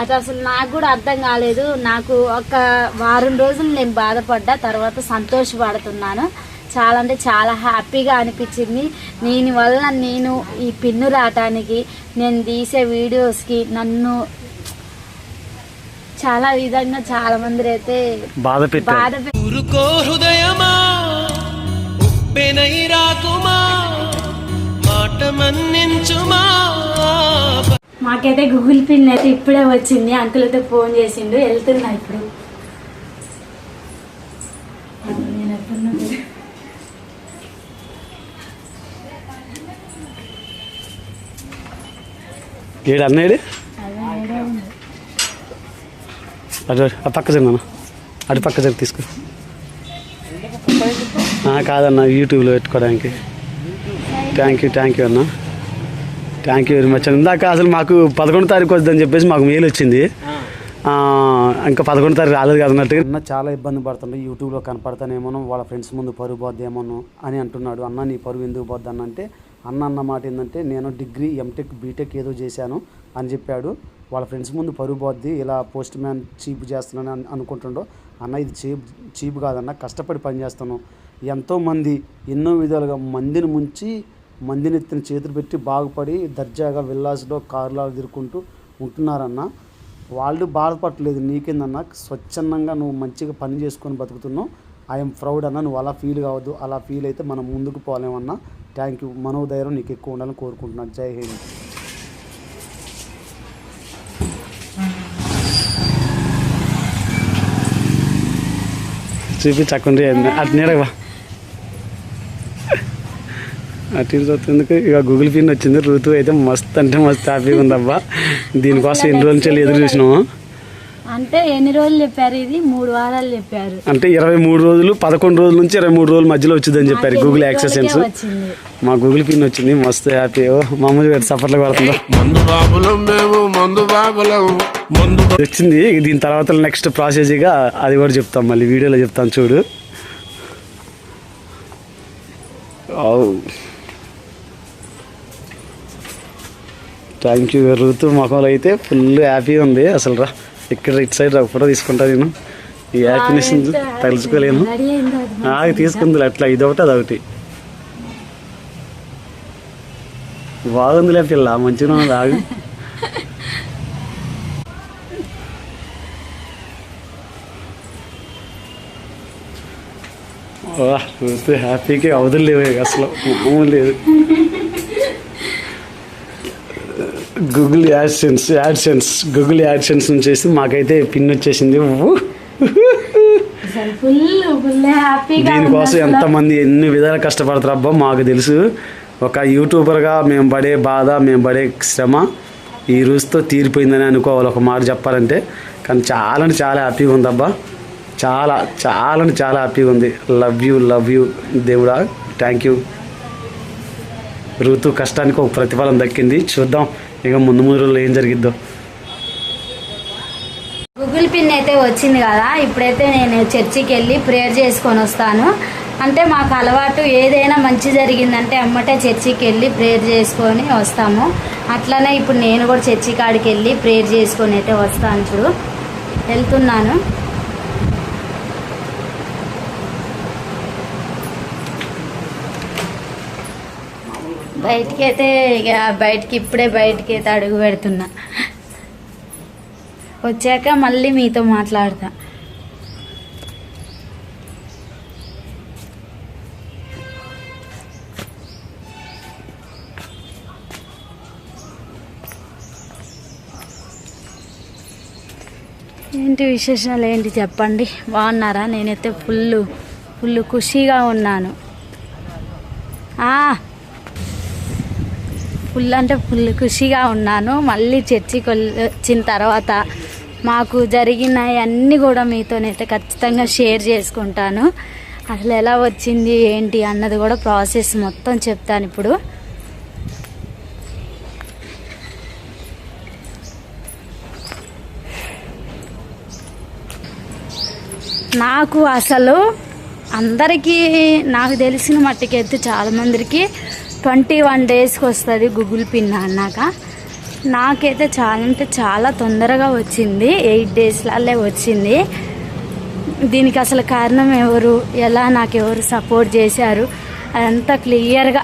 అది అసలు నాకు కూడా అర్థం కాలేదు. నాకు ఒక వారం రోజులు నేను బాధపడ్డా తర్వాత సంతోషపడుతున్నాను. చాలా అంటే చాలా హ్యాపీగా అనిపించింది. దీని వల్ల నేను ఈ పిన్ను రావటానికి నేను తీసే వీడియోస్కి నన్ను చాలా విధంగా చాలా మంది అయితే బాధ పెట్టారు. బాధ హృదయమా? మాట మన్నించుమా? మాకైతే గూగుల్ పిన్ అయితే ఇప్పుడే వచ్చింది. అంకుల్ అయితే ఫోన్ చేసిండు. వెళ్తున్నా ఇప్పుడు. ఏడు అన్నాడు అటు ఆ పక్క జరుగు అటు పక్క జరిగి తీసుకో. కాదన్న యూట్యూబ్లో పెట్టుకోవడానికి. థ్యాంక్ యూ థ్యాంక్ యూ అన్నా. థ్యాంక్ యూ వెరీ మచ్ ఇందాక అసలు మాకు పదకొండు తారీఖు వద్దని చెప్పేసి మాకు మెయిల్ వచ్చింది. ఇంకా పదకొండు తారీఖు రాలేదు కదా అన్న చాలా ఇబ్బంది పడుతుండే యూట్యూబ్లో కనపడతానేమోనో వాళ్ళ ఫ్రెండ్స్ ముందు పరుగు పోద్దేమోనో అని అంటున్నాడు. అన్న నీ పరువు ఎందుకు పోద్ది అన్న అంటే అన్న అన్న మాట ఏంటంటే నేను డిగ్రీ ఎంటెక్ బీటెక్ ఏదో చేశాను అని చెప్పాడు. వాళ్ళ ఫ్రెండ్స్ ముందు పరుగు పోద్ది ఇలా పోస్ట్ మ్యాన్ చీప్ చేస్తున్నాను అని అనుకుంటుండో అన్న ఇది చీప్ చీప్ కాదన్న కష్టపడి పని చేస్తాను ఎంతోమంది ఎన్నో విధాలుగా మందిని ముంచి మందిని ఎత్తిన చేతులు పెట్టి బాగుపడి దర్జాగా విల్లాస్లో కార్లో తిరుక్కుంటూ ఉంటున్నారన్న. వాళ్ళు బాధపడలేదు నీకేందన్నా? స్వచ్ఛందంగా నువ్వు మంచిగా పని చేసుకొని బతుకుతున్నావు. ఐఎమ్ ప్రౌడ్ అన్న. నువ్వు అలా ఫీల్ కావద్దు. అలా ఫీల్ అయితే మనం ముందుకు పోలేమన్నా. థ్యాంక్ యూ మనోధైర్యం నీకు ఎక్కువ ఉండాలని కోరుకుంటున్నాను. జై హింద్. చూపించకుండా అటు అటు చూస్తేందుకు ఇక గూగుల్ పిన్ వచ్చింది. ఋతు అయితే మస్తు అంటే మస్తు హ్యాపీగా ఉందబ్బా. దీనికోసం ఎన్ని రోజుల నుంచి ఎదురు చూసినాము అంటే ఎన్ని రోజులు చెప్పారు ఇది? మూడు వారాలు చెప్పారు. అంటే ఇరవై మూడు రోజులు పదకొండు రోజుల నుంచి ఇరవై మూడు రోజుల మధ్యలో వచ్చిందని చెప్పారు గూగుల్ వచ్చింది. మా గూగుల్ పిన్ వచ్చింది. మస్తు హ్యాపీ. ఓ మా అమ్మ చూడు సఫర్లో వచ్చింది. దీని తర్వాత నెక్స్ట్ ప్రాసెస్గా అది కూడా చెప్తాం. మళ్ళీ వీడియోలో చెప్తాను చూడు. థ్యాంక్ యూ ఋతు మొఖంలో అయితే ఫుల్ హ్యాపీగా ఉంది. అసలు రా ఇక్కడ ఇటు సైడ్ రా ఫోటో తీసుకుంటా నేను. ఈ హ్యాపీనెస్ తలుచుకోలేను. రెడీ అయిందో అది ఆగి తీసుకుంది అట్లా ఇది ఒకటి అదొకటి బాగుందిలే పిల్ల మంచిగా ఉన్నది ఆగు. ఋతు హ్యాపీకి అవధులు లేవు అసలు లేదు. Google AdSense AdSense Google AdSense నుంచి మాకైతే పిన్ వచ్చేసింది. దీనికోసం ఎంతమంది ఎన్ని విధాలు కష్టపడతారు అబ్బా మాకు తెలుసు. ఒక యూట్యూబర్గా మేము పడే బాధ మేము పడే శ్రమ ఈ రోజుతో తీరిపోయిందని అనుకోవాలి. ఒక మాట చెప్పాలంటే. కానీ చాలా అంటే చాలా హ్యాపీగా ఉంది అబ్బా. చాలా చాలా అంటే చాలా హ్యాపీగా ఉంది. లవ్ యూ లవ్ యూ దేవుడా. థ్యాంక్ యూ ఋతు కష్టానికి ఒక ప్రతిఫలం దక్కింది. చూద్దాం. ఇక ముందు ముందు రోజుల్లో ఏం జరిగిద్దో. గూగుల్ పిన్ అయితే వచ్చింది కదా ఇప్పుడైతే నేను చర్చికి వెళ్ళి ప్రేయర్ చేసుకొని వస్తాను. అంటే మాకు అలవాటు ఏదైనా మంచి జరిగిందంటే అమ్మటే చర్చికి వెళ్ళి ప్రేయర్ చేసుకొని వస్తాము. అట్లనే ఇప్పుడు నేను కూడా చర్చి కాడికి వెళ్ళి ప్రేయర్ చేసుకొని అయితే వస్తాను చూడు. వెళ్తున్నాను. బయటికి అయితే ఇక బయటికి ఇప్పుడే బయటికి అయితే అడుగు పెడుతున్నా. వచ్చాక మళ్ళీ మీతో మాట్లాడతా. ఏంటి విశేషాలు? ఏంటి చెప్పండి. బాగున్నారా? నేనైతే ఫుల్ ఫుల్ ఖుషీగా ఉన్నాను. ఆ, ఫుల్ అంటే ఫుల్ ఖుషిగా ఉన్నాను. మళ్ళీ చర్చికి వచ్చిన తర్వాత మాకు జరిగిన అన్నీ కూడా మీతోనైతే ఖచ్చితంగా షేర్ చేసుకుంటాను. అసలు ఎలా వచ్చింది ఏంటి అన్నది కూడా ప్రాసెస్ మొత్తం చెప్తాను ఇప్పుడు. నాకు అసలు అందరికీ నాకు తెలిసిన మట్టుకైతే చాలామందికి ట్వంటీ వన్ డేస్కి వస్తుంది గూగుల్ పిన్ అన్నాక. నాకైతే చాలా అంటే చాలా తొందరగా వచ్చింది. ఎయిట్ డేస్లల్లే వచ్చింది. దీనికి అసలు కారణం ఎవరు? ఎలా నాకు ఎవరు సపోర్ట్ చేశారు? అదంతా క్లియర్గా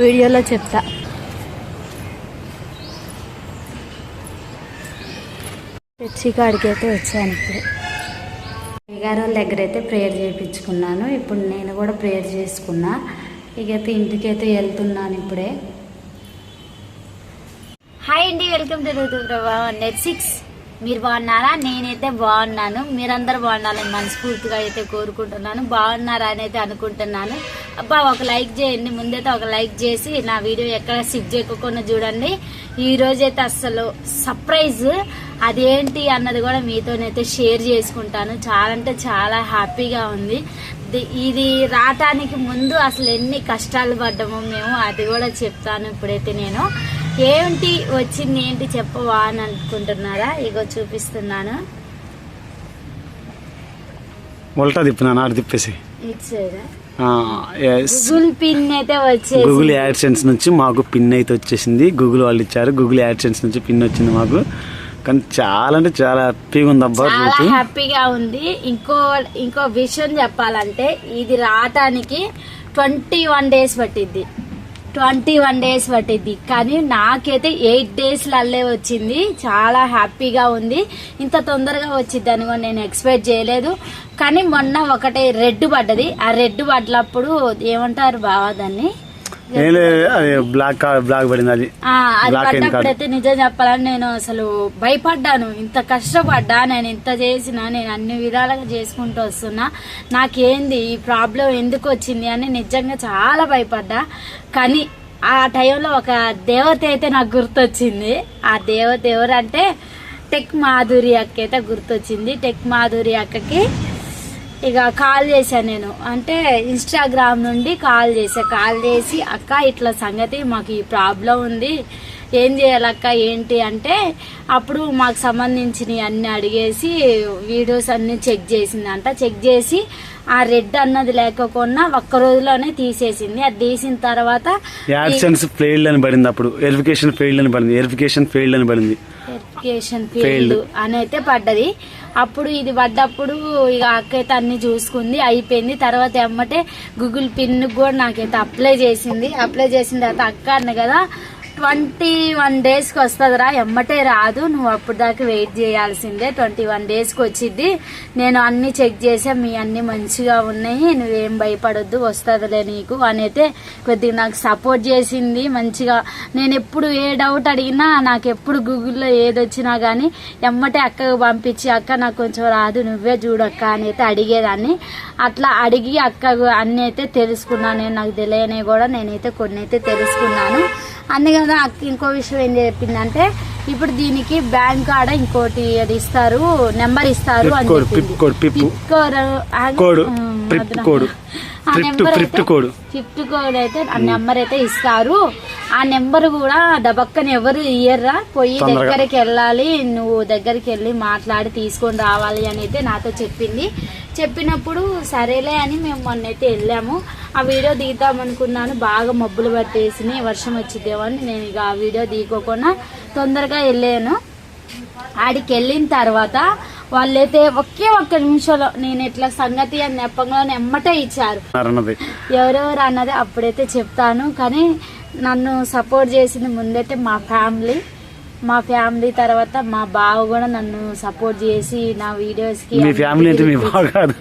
వీడియోలో చెప్తా. చర్చి అయితే వచ్చాను ఇప్పుడు. అయ్యగారు దగ్గర అయితే ప్రేయర్ చేయించుకున్నాను. ఇప్పుడు నేను కూడా ప్రేయర్ చేసుకున్నా. ఇకైతే ఇంటికైతే వెళ్తున్నాను ఇప్పుడే. హాయ్ అండి welcome to Rituprabha net six మీరు బాగున్నారా? నేనైతే బాగున్నాను. మీరందరూ బాగున్నారని మనస్ఫూర్తిగా అయితే కోరుకుంటున్నాను. బాగున్నారా అని అయితే అనుకుంటున్నాను. అబ్బా ఒక లైక్ చేయండి. ముందైతే ఒక లైక్ చేసి నా వీడియో ఎక్కడ సిక్ చేయకుండా చూడండి. ఈ రోజైతే అసలు సర్ప్రైజ్ అదేంటి అన్నది కూడా మీతోనైతే షేర్ చేసుకుంటాను. చాలా అంటే చాలా హ్యాపీగా ఉంది. ఇది రావటానికి ముందు అసలు ఎన్ని కష్టాలు పడ్డామో మేము అది కూడా చెప్తాను ఇప్పుడైతే నేను. ఏంటి వచ్చింది ఏంటి చెప్పవా అని అనుకుంటున్నారా? ఇగో చూపిస్తున్నాను. ఉల్టా తిప్పినాను ఆడ తిప్పేసి. ఎస్ గూగుల్ పిన్ అయితే వచ్చేసి గూగుల్ యాడ్సెన్స్ నుంచి మాకు పిన్ అయితే వచ్చేసింది. గూగుల్ వాళ్ళు ఇచ్చారు. గూగుల్ యాడ్సెన్స్ నుంచి పిన్ వచ్చింది మాకు. కానీ చాలా అంటే చాలా హ్యాపీగా ఉంది అబ్బా చాలా హ్యాపీగా ఉంది. ఇంకో ఇంకో విషయం చెప్పాలంటే ఇది రావటానికి ట్వంటీ వన్ డేస్ పట్టిద్ది. ట్వంటీ వన్ డేస్ పట్టిద్ది. కానీ నాకైతే ఎయిట్ డేస్లల్లే వచ్చింది. చాలా హ్యాపీగా ఉంది. ఇంత తొందరగా వచ్చింది అని కూడా నేను ఎక్స్పెక్ట్ చేయలేదు. కానీ మొన్న ఒకటి రెడ్ పడ్డది. ఆ రెడ్ పడ్డప్పుడు ఏమంటారు బావా దాన్ని? అది బ్లాక్ బ్లాక్ పడింది అది పడ్డప్పుడైతే నిజం చెప్పాలని నేను అసలు భయపడ్డాను. ఇంత కష్టపడ్డా నేను ఇంత చేసినా నేను అన్ని విధాలుగా చేసుకుంటూ వస్తున్నా. నాకేంది ఈ ప్రాబ్లం ఎందుకు వచ్చింది అని నిజంగా చాలా భయపడ్డా. కానీ ఆ టైంలో ఒక దేవత అయితే నాకు గుర్తొచ్చింది. ఆ దేవత ఎవరంటే టెక్ మాధురి అక్క అయితే గుర్తొచ్చింది. టెక్ మాధురి అక్కకి ఇక కాల్ చేశాను నేను. అంటే ఇన్స్టాగ్రామ్ నుండి కాల్ చేశా. కాల్ చేసి అక్క ఇట్లా సంగతి మాకు ఈ ప్రాబ్లం ఉంది. ఏం చేయాలక్క ఏంటి? అంటే అప్పుడు మాకు సంబంధించినవి అన్ని అడిగేసి వీడియోస్ అన్ని చెక్ చేసిందంట. చెక్ చేసి ఆ రెడ్ అన్నది లేకపోకుండా ఒక్క రోజులోనే తీసేసింది. అది తీసిన తర్వాత ఫెయిల్డ్ అని పడింది అప్పుడు. వెరిఫికేషన్ ఫెయిల్డ్ అని పడింది. వెరిఫికేషన్ ఫెయిల్డ్ అని పడింది. Failed. ఫెయిల్డ్ అని అయితే పడ్డది. అప్పుడు ఇది పడ్డప్పుడు ఇక అక్క అయితే అన్ని చూసుకుంది అయిపోయింది. తర్వాత ఎమ్మటే గూగుల్ పిన్ కూడా నాకైతే అప్లై చేసింది. అప్లై చేసిన తర్వాత అక్క అన్న కదా ట్వంటీ వన్ డేస్కి వస్తుందిరా. ఎమ్మటే రాదు. నువ్వు అప్పుడు దాకా వెయిట్ చేయాల్సిందే. ట్వంటీ వన్ డేస్కి వచ్చింది నేను అన్ని చెక్ చేసా మీ అన్ని మంచిగా ఉన్నాయి. నువ్వేం భయపడొద్దు. వస్తుందిలే నీకు అని అయితే కొద్దిగా నాకు సపోర్ట్ చేసింది. మంచిగా నేను ఎప్పుడు ఏ డౌట్ అడిగినా నాకు ఎప్పుడు గూగుల్లో ఏది వచ్చినా కానీ ఎమ్మటే అక్కకు పంపించి అక్క నాకు కొంచెం రాదు. నువ్వే చూడక్క అని అయితే అడిగేదాన్ని. అట్లా అడిగి అక్కకు అన్ని అయితే తెలుసుకున్నాను నేను. నాకు తెలియని కూడా నేనైతే కొన్ని అయితే తెలుసుకున్నాను. అందుకని అక్క ఇంకో విషయం ఏం చెప్పిందంటే ఇప్పుడు దీనికి బ్యాంక్ కాడ ఇంకోటి అది ఇస్తారు నెంబర్ ఇస్తారు అని చెప్పింది పిప్ కోడ్, ఆ- కోడ్. కోడ్. నెంబర్ అయితే- కోడ్. ఫిఫ్త్ కోడ్ అయితే ఆ నెంబర్ అయితే ఇస్తారు ఆ నెంబర్ కూడా దబక్కన ఎవరు ఇయ్యర్రా? పోయి. దగ్గరికి వెళ్ళాలి నువ్వు దగ్గరికి వెళ్ళి మాట్లాడి తీసుకొని రావాలి అని అయితే నాతో చెప్పింది. చెప్పినప్పుడు సరేలే అని మేము మొన్న అయితే వెళ్ళాము. ఆ వీడియో దిగుతాం అనుకున్నాను. బాగా మబ్బులు పట్టేసి వర్షం వచ్చిద్దేమో అని నేను ఇక ఆ వీడియో దిగకుండా తొందరగా వెళ్ళాను. ఆడికి వెళ్ళిన తర్వాత వాళ్ళైతే ఒకే ఒక్క నిమిషంలో నేను ఇట్లా సంగతి అని నెప్పంగా ఎమ్మటే ఇచ్చారు. ఎవరెవరు అన్నది అప్పుడైతే చెప్తాను. కానీ నన్ను సపోర్ట్ చేసింది ముందైతే మా ఫ్యామిలీ. మా ఫ్యామిలీ తర్వాత మా బావ కూడా నన్ను సపోర్ట్ చేసి నా వీడియోస్కి మీ ఫ్యామిలీ అంటే మీ బాగా కాదు.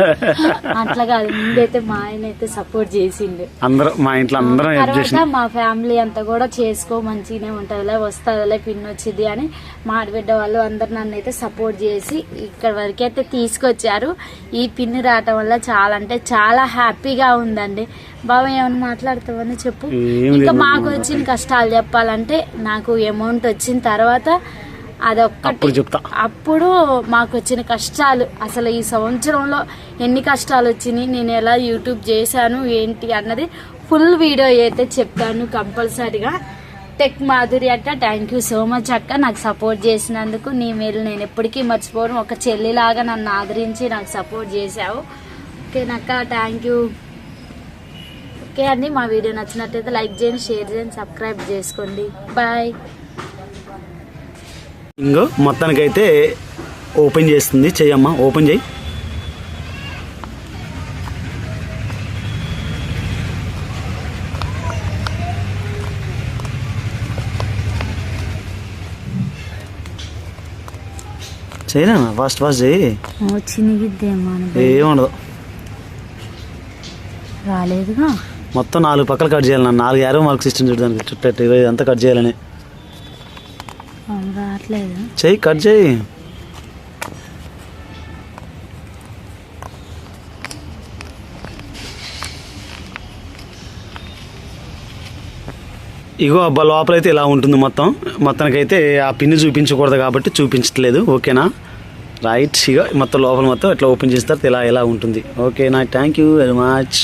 అట్లా కాదు ముందైతే మా ఆయన అయితే సపోర్ట్ చేసిండు. అందరూ మా ఇంట్లో అందరం తర్వాత మా ఫ్యామిలీ అంతా కూడా చేసుకో మంచిగానే ఉంటుందిలే వస్తుందిలే పిన్ వచ్చింది అని మా ఆడబిడ్డ వాళ్ళు అందరు నన్ను అయితే సపోర్ట్ చేసి ఇక్కడ వరకు అయితే తీసుకొచ్చారు. ఈ పిన్ రావటం వల్ల చాలా అంటే చాలా హ్యాపీగా ఉందండి. బాబా ఏమైనా మాట్లాడుతావని చెప్పు. ఇంకా. మాకు వచ్చిన కష్టాలు చెప్పాలంటే నాకు అమౌంట్ వచ్చిన తర్వాత అదొక్కటి అప్పుడు చెప్తా. అప్పుడు మాకు వచ్చిన కష్టాలు. అసలు ఈ సంవత్సరంలో ఎన్ని కష్టాలు వచ్చినాయి నేను ఎలా యూట్యూబ్ చేశాను ఏంటి అన్నది ఫుల్ వీడియో అయితే చెప్తాను కంపల్సరిగా టెక్ మాధురి అక్క థ్యాంక్ యూ సో మచ్ అక్క. నాకు సపోర్ట్ చేసినందుకు నీ మేలు. నేను ఎప్పటికీ మర్చిపోను. ఒక చెల్లిలాగా నన్ను ఆదరించి నాకు సపోర్ట్ చేశావు. ఓకేనక్క థ్యాంక్ యూ ఓకే అండి మా వీడియో నచ్చినట్టయితే లైక్ చేయండి షేర్ చేయండి సబ్స్క్రైబ్ చేసుకోండి. బాయ్. ఇంకో మొత్తానికైతే ఓపెన్ చేస్తుంది. చెయ్యమ్మా ఓపెన్ చేయి. చేయనా? ఫాస్ట్ ఫాస్ట్ చేయి. చినిగిద్దేమో ఏముండదు రాలేదుగా? మొత్తం నాలుగు పక్కలు కట్ చేయాలి నా నాలుగు యారో మార్క్స్ ఇష్టం చూడడానికి చుట్టూ ఇరవై అంతా కట్ చేయాలని. రావట్లేదు చెయ్యి కట్ చేయి ఇగో అబ్బా లోపలైతే ఇలా ఉంటుంది మొత్తం. మొత్తానికైతే ఆ పిన్ని చూపించకూడదు కాబట్టి చూపించట్లేదు. ఓకేనా? రైట్ ఇగో మొత్తం లోపల మొత్తం ఇట్లా ఓపెన్ చేసిన తర్వాత ఇలా ఇలా ఉంటుంది. ఓకేనా? Thank you very much.